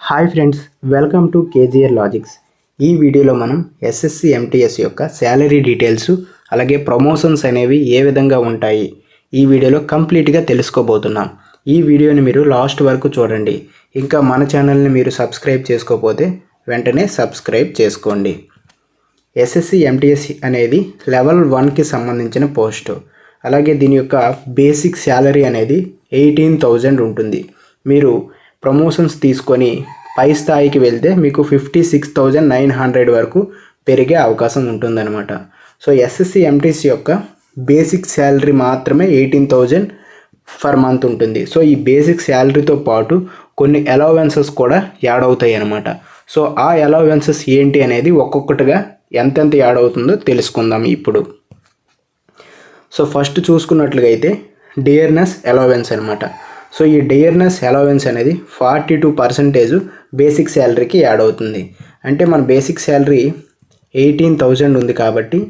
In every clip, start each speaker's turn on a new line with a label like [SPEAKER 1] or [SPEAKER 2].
[SPEAKER 1] Hi friends welcome to KGR logics. ఈ వీడియోలో మనం ఎస్ఎస్సి ఎంటీఎస్ యొక్క శాలరీ డీటెయిల్స్ అలాగే ప్రమోషన్స్ అనేవి ఏ విధంగా ఉంటాయి ఈ వీడియోలో కంప్లీట్గా తెలుసుకోబోతున్నాం. ఈ వీడియోని మీరు లాస్ట్ వరకు చూడండి. ఇంకా మన ఛానల్ని మీరు సబ్స్క్రైబ్ చేసుకోకపోతే వెంటనే సబ్స్క్రైబ్ చేసుకోండి. ఎస్ఎస్సి ఎంటీఎస్ అనేది లెవెల్ వన్కి సంబంధించిన పోస్టు అలాగే దీని యొక్క బేసిక్ శాలరీ అనేది ఎయిటీన్ థౌజండ్ ఉంటుంది. మీరు ప్రమోషన్స్ తీసుకొని పై స్థాయికి వెళ్తే మీకు fifty six thousand nine hundred వరకు పెరిగే అవకాశం ఉంటుందన్నమాట. సో ఎస్ఎస్సి ఎంటీసీ యొక్క బేసిక్ శాలరీ మాత్రమే ఎయిటీన్ థౌజండ్ ఫర్ మంత్ ఉంటుంది. సో ఈ బేసిక్ శాలరీతో పాటు కొన్ని అలవెన్సెస్ కూడా యాడ్ అవుతాయి అన్నమాట. సో ఆ అలవెన్సెస్ ఏంటి అనేది ఒక్కొక్కటిగా ఎంతెంత యాడ్ అవుతుందో తెలుసుకుందాం ఇప్పుడు. సో ఫస్ట్ చూసుకున్నట్లుగా అయితే డియర్నెస్ అలవెన్స్ అనమాట సో ఈ డియర్నెస్ అలవెన్స్ అనేది ఫార్టీ టూ పర్సెంటేజ్ బేసిక్ శాలరీకి యాడ్ అవుతుంది. అంటే మన బేసిక్ శాలరీ ఎయిటీన్ థౌజండ్ ఉంది కాబట్టి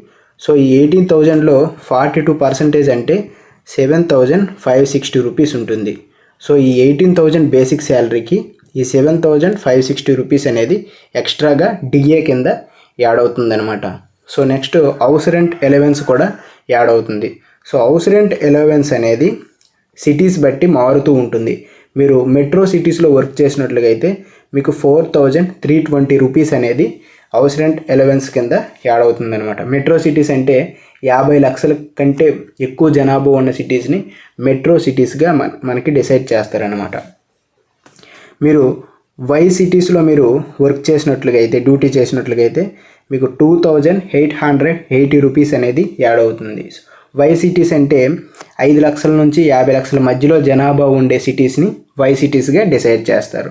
[SPEAKER 1] సో ఈ ఎయిటీన్ థౌజండ్లో ఫార్టీ టూ పర్సెంటేజ్ అంటే seven thousand five sixty rupees ఉంటుంది. సో ఈ ఎయిటీన్ థౌజండ్ బేసిక్ శాలరీకి ఈ seven thousand five sixty rupees అనేది ఎక్స్ట్రాగా డిఏ కింద యాడ్ అవుతుందన్నమాట. So next house rent allowance కూడా యాడ్ అవుతుంది. సో హౌస్ రెంట్ ఎలవెన్స్ అనేది సిటీస్ బట్టి మారుతూ ఉంటుంది. మీరు మెట్రో సిటీస్లో వర్క్ చేసినట్లుగా అయితే మీకు four thousand three twenty rupees అనేది హౌస్ రెంట్ ఎలవెన్స్ కింద యాడ్ అవుతుందన్నమాట. మెట్రో సిటీస్ అంటే యాభై లక్షల కంటే ఎక్కువ జనాభా ఉన్న సిటీస్ని మెట్రో సిటీస్గా మన మనకి డిసైడ్ చేస్తారనమాట మీరు వై సిటీస్లో మీరు వర్క్ చేసినట్లుగా అయితే డ్యూటీ చేసినట్లుగా అయితే మీకు two thousand eight hundred eighty rupees అనేది యాడ్ అవుతుంది. వై సిటీస్ అంటే ఐదు లక్షల నుంచి యాభై లక్షల మధ్యలో జనాభా ఉండే సిటీస్ని వై సిటీస్గా డిసైడ్ చేస్తారు.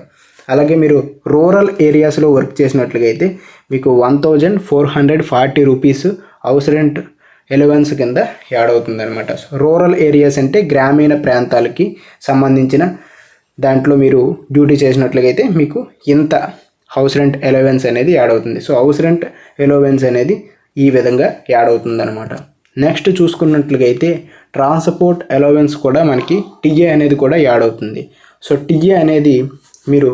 [SPEAKER 1] అలాగే మీరు రూరల్ ఏరియాస్లో వర్క్ చేసినట్లుగా అయితే మీకు one thousand four hundred forty rupees house rent allowance కింద యాడ్ అవుతుంది అనమాట రూరల్ ఏరియాస్ అంటే గ్రామీణ ప్రాంతాలకి సంబంధించిన దాంట్లో మీరు డ్యూటీ చేసినట్లుగా అయితే మీకు ఇంత హౌస్ రెంట్ ఎలవెన్స్ అనేది యాడ్ అవుతుంది. సో హౌస్ రెంట్ ఎలవెన్స్ అనేది ఈ విధంగా యాడ్ అవుతుంది అనమాట నెక్స్ట్ చూసుకున్నట్లుగా అయితే ట్రాన్స్పోర్ట్ అలవెన్స్ కూడా మనకి టీఏ అనేది కూడా యాడ్ అవుతుంది. సో టీఏ అనేది మీరు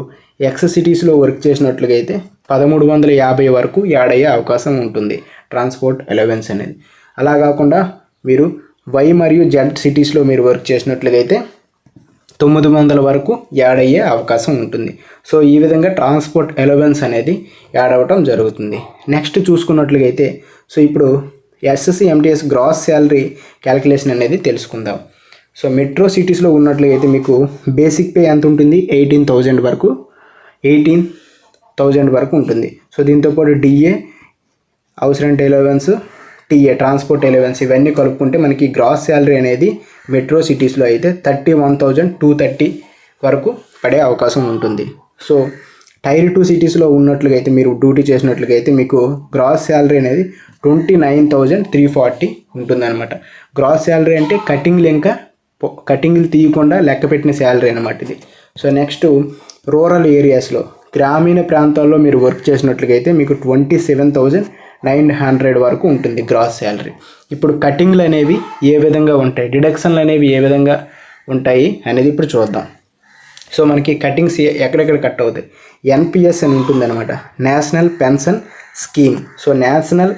[SPEAKER 1] ఎక్స్ సిటీస్లో వర్క్ చేసినట్లుగా అయితే పదమూడు వందల యాభై వరకు యాడ్ అయ్యే అవకాశం ఉంటుంది ట్రాన్స్పోర్ట్ అలవెన్స్ అనేది. అలా కాకుండా మీరు వై మరియు జెడ్ సిటీస్లో మీరు వర్క్ చేసినట్లుగా అయితే తొమ్మిది వందల వరకు యాడ్ అయ్యే అవకాశం ఉంటుంది. సో ఈ విధంగా ట్రాన్స్పోర్ట్ అలవెన్స్ అనేది యాడ్ అవ్వటం జరుగుతుంది. నెక్స్ట్ చూసుకున్నట్లుగా అయితే సో ఇప్పుడు SSC MTS gross salary calculation అనేది తెలుసుకుందాం. సో మెట్రో సిటీస్లో ఉన్నట్లయితే మీకు బేసిక్ పే ఎంత ఉంటుంది? ఎయిటీన్ థౌజండ్ వరకు. ఎయిటీన్ థౌజండ్ వరకు ఉంటుంది. సో దీంతోపాటు DA house rent allowance TA transport allowance ఇవన్నీ కలుపుకుంటే మనకి గ్రాస్ శాలరీ అనేది మెట్రో సిటీస్లో అయితే thirty one thousand two thirty వరకు పడే అవకాశం ఉంటుంది. సో టైర్ టూ సిటీస్లో ఉన్నట్లుగా అయితే మీరు డ్యూటీ చేసినట్లుగా అయితే మీకు గ్రాస్ శాలరీ అనేది twenty nine thousand three forty ఉంటుందన్నమాట. గ్రాస్ శాలరీ అంటే కటింగ్లు ఇంకా కటింగ్లు తీయకుండా లెక్క పెట్టిన శాలరీ అనమాట ఇది. సో నెక్స్ట్ రూరల్ ఏరియాస్లో గ్రామీణ ప్రాంతాల్లో మీరు వర్క్ చేసినట్లుగా అయితే మీకు twenty seven thousand nine hundred వరకు ఉంటుంది గ్రాస్ శాలరీ. ఇప్పుడు కటింగ్లు అనేవి ఏ విధంగా ఉంటాయి? డిడక్షన్లు అనేవి ఏ విధంగా ఉంటాయి అనేది ఇప్పుడు చూద్దాం. సో మనకి కటింగ్స్ ఎక్కడెక్కడ కట్ అవుతాయి? ఎన్పిఎస్ అని ఉంటుందన్నమాట. National pension scheme so national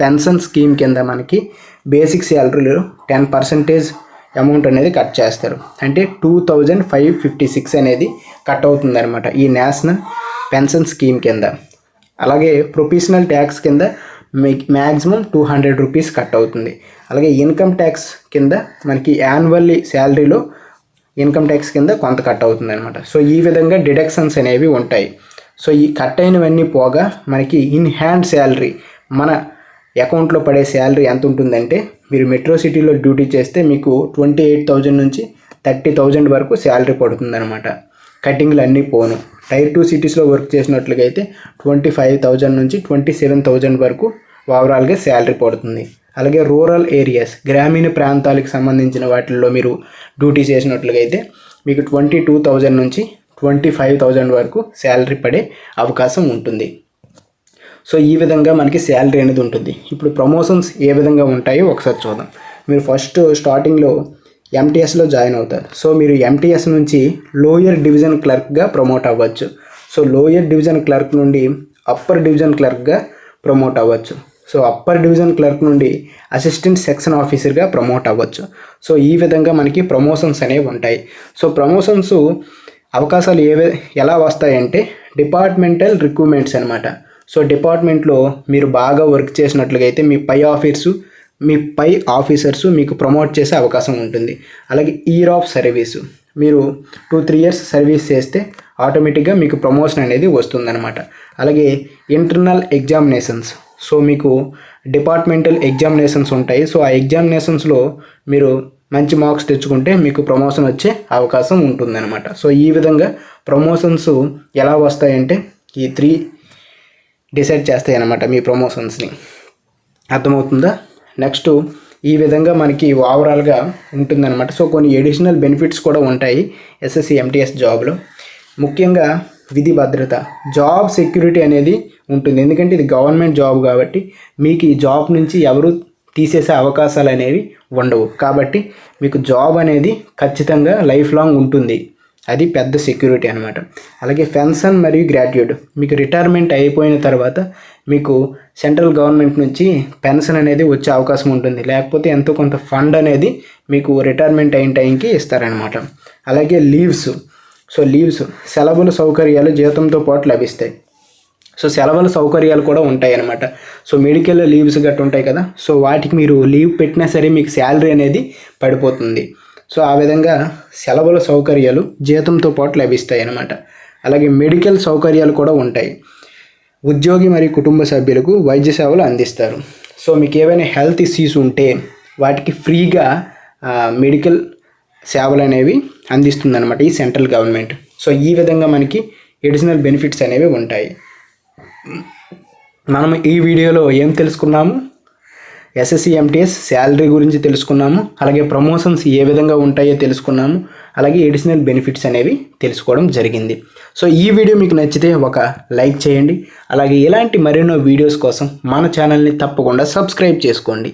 [SPEAKER 1] pension scheme కింద మనకి బేసిక్ శాలరీలో టెన్ పర్సెంటేజ్ అమౌంట్ అనేది కట్ చేస్తారు. అంటే two thousand five fifty six అనేది కట్ అవుతుందన్నమాట ఈ నేషనల్ పెన్షన్ స్కీమ్ కింద. అలాగే ప్రొఫెషనల్ ట్యాక్స్ కింద maximum two hundred rupees cut అవుతుంది. అలాగే ఇన్కమ్ ట్యాక్స్ కింద మనకి యాన్యువల్లీ శాలరీలో ఇన్కమ్ ట్యాక్స్ కింద కొంత కట్ అవుతుంది అనమాట సో ఈ విధంగా డిడక్షన్స్ అనేవి ఉంటాయి. సో ఈ కట్ అయినవన్నీ పోగా మనకి ఇన్ హ్యాండ్ శాలరీ మన అకౌంట్లో పడే శాలరీ ఎంత ఉంటుందంటే మీరు మెట్రో సిటీలో డ్యూటీ చేస్తే మీకు ట్వంటీ ఎయిట్ థౌజండ్ నుంచి థర్టీ థౌజండ్ వరకు శాలరీ పడుతుందన్నమాట. కటింగ్లు అన్నీ పోను. టైర్ టూ సిటీస్లో వర్క్ చేసినట్లుగా అయితే ట్వంటీ ఫైవ్ థౌజండ్ నుంచి ట్వంటీ సెవెన్ థౌజండ్ వరకు ఓవరాల్గా శాలరీ పడుతుంది. అలాగే రూరల్ ఏరియాస్ గ్రామీణ ప్రాంతాలకు సంబంధించిన వాటిల్లో మీరు డ్యూటీ చేసినట్లుగా అయితే మీకు ట్వంటీ టూ థౌజండ్ నుంచి ట్వంటీ ఫైవ్ థౌజండ్ వరకు శాలరీ పడే అవకాశం ఉంటుంది. సో ఈ విధంగా మనకి శాలరీ అనేది ఉంటుంది. ఇప్పుడు ప్రమోషన్స్ ఏ విధంగా ఉంటాయో ఒకసారి చూద్దాం. మీరు ఫస్ట్ స్టార్టింగ్లో ఎంటీఎస్లో జాయిన్ అవుతారు. సో మీరు ఎంటీఎస్ నుంచి లోయర్ డివిజన్ క్లర్క్గా ప్రమోట్ అవ్వచ్చు. సో లోయర్ డివిజన్ క్లర్క్ నుండి అప్పర్ డివిజన్ క్లర్క్గా ప్రమోట్ అవ్వచ్చు. సో అప్పర్ డివిజన్ క్లర్క్ నుండి అసిస్టెంట్ సెక్షన్ ఆఫీసర్గా ప్రమోట్ అవ్వచ్చు. సో ఈ విధంగా మనకి ప్రమోషన్స్ అనేవి ఉంటాయి. సో ప్రమోషన్స్ అవకాశాలు ఏవే ఎలా వస్తాయంటే డిపార్ట్మెంటల్ రిక్రూట్మెంట్స్ అనమాట సో డిపార్ట్మెంట్లో మీరు బాగా వర్క్ చేసినట్లుగా అయితే మీ పై ఆఫీసు మీ పై ఆఫీసర్స్ మీకు ప్రమోట్ చేసే అవకాశం ఉంటుంది. అలాగే ఇయర్ ఆఫ్ సర్వీస్ మీరు టూ త్రీ ఇయర్స్ సర్వీస్ చేస్తే ఆటోమేటిక్గా మీకు ప్రమోషన్ అనేది వస్తుందన్నమాట. అలాగే ఇంటర్నల్ ఎగ్జామినేషన్స్ సో మీకు డిపార్ట్మెంటల్ ఎగ్జామినేషన్స్ ఉంటాయి. సో ఆ ఎగ్జామినేషన్స్లో మీరు మంచి మార్క్స్ తెచ్చుకుంటే మీకు ప్రమోషన్ వచ్చే అవకాశం ఉంటుందన్నమాట. సో ఈ విధంగా ప్రమోషన్స్ ఎలా వస్తాయంటే ఈ త్రీ డిసైడ్ చేస్తాయి అన్నమాట మీ ప్రమోషన్స్ని అర్థమవుతుందా? నెక్స్ట్ ఈ విధంగా మనకి ఓవరాల్గా ఉంటుందన్నమాట. సో కొన్ని ఎడిషనల్ బెనిఫిట్స్ కూడా ఉంటాయి ఎస్ఎస్సి ఎంటీఎస్ జాబ్లో ముఖ్యంగా విధి భద్రత జాబ్ సెక్యూరిటీ అనేది ఉంటుంది. ఎందుకంటే ఇది గవర్నమెంట్ జాబ్ కాబట్టి మీకు ఈ జాబ్ నుంచి ఎవరు తీసేసే అవకాశాలు అనేవి ఉండవు. కాబట్టి మీకు జాబ్ అనేది ఖచ్చితంగా లైఫ్ లాంగ్ ఉంటుంది. అది పెద్ద సెక్యూరిటీ అనమాట అలాగే పెన్షన్ మరియు గ్రాడ్యుయేట్ మీకు రిటైర్మెంట్ అయిపోయిన తర్వాత మీకు సెంట్రల్ గవర్నమెంట్ నుంచి పెన్షన్ అనేది వచ్చే అవకాశం ఉంటుంది. లేకపోతే ఎంతో కొంత ఫండ్ అనేది మీకు రిటైర్మెంట్ అయిన టైంకి ఇస్తారనమాట అలాగే లీవ్స్ సో లీవ్స్ సెలవుల సౌకర్యాలు జీతంతో పాటు లభిస్తాయి. సో సెలవుల సౌకర్యాలు కూడా ఉంటాయి అన్నమాట. సో మెడికల్ లీవ్స్ గట్రా ఉంటాయి కదా సో వాటికి మీరు లీవ్ పెట్టినా సరే మీకు శాలరీ అనేది పడిపోతుంది. సో ఆ విధంగా సెలవుల సౌకర్యాలు జీతంతో పాటు లభిస్తాయి అన్నమాట. అలాగే మెడికల్ సౌకర్యాలు కూడా ఉంటాయి. ఉద్యోగి మరియు కుటుంబ సభ్యులకు వైద్య సేవలు అందిస్తారు. సో మీకు ఏవైనా హెల్త్ ఇష్యూస్ ఉంటే వాటికి ఫ్రీగా మెడికల్ సేవలు అనేవి అందిస్తుందన్నమాట ఈ సెంట్రల్ గవర్నమెంట్. సో ఈ విధంగా మనకి ఎడిషనల్ బెనిఫిట్స్ అనేవి ఉంటాయి. మనం ఈ వీడియోలో ఏం తెలుసుకున్నాము? ఎస్ఎస్సి ఎంటీఎస్ శాలరీ గురించి తెలుసుకున్నాము. అలాగే ప్రమోషన్స్ ఏ విధంగా ఉంటాయో తెలుసుకున్నాము. అలాగే ఎడిషనల్ బెనిఫిట్స్ అనేవి తెలుసుకోవడం జరిగింది. సో ఈ వీడియో మీకు నచ్చితే ఒక లైక్ చేయండి. అలాగే ఇలాంటి మరెన్నో వీడియోస్ కోసం మన ఛానల్ని తప్పకుండా సబ్స్క్రైబ్ చేసుకోండి.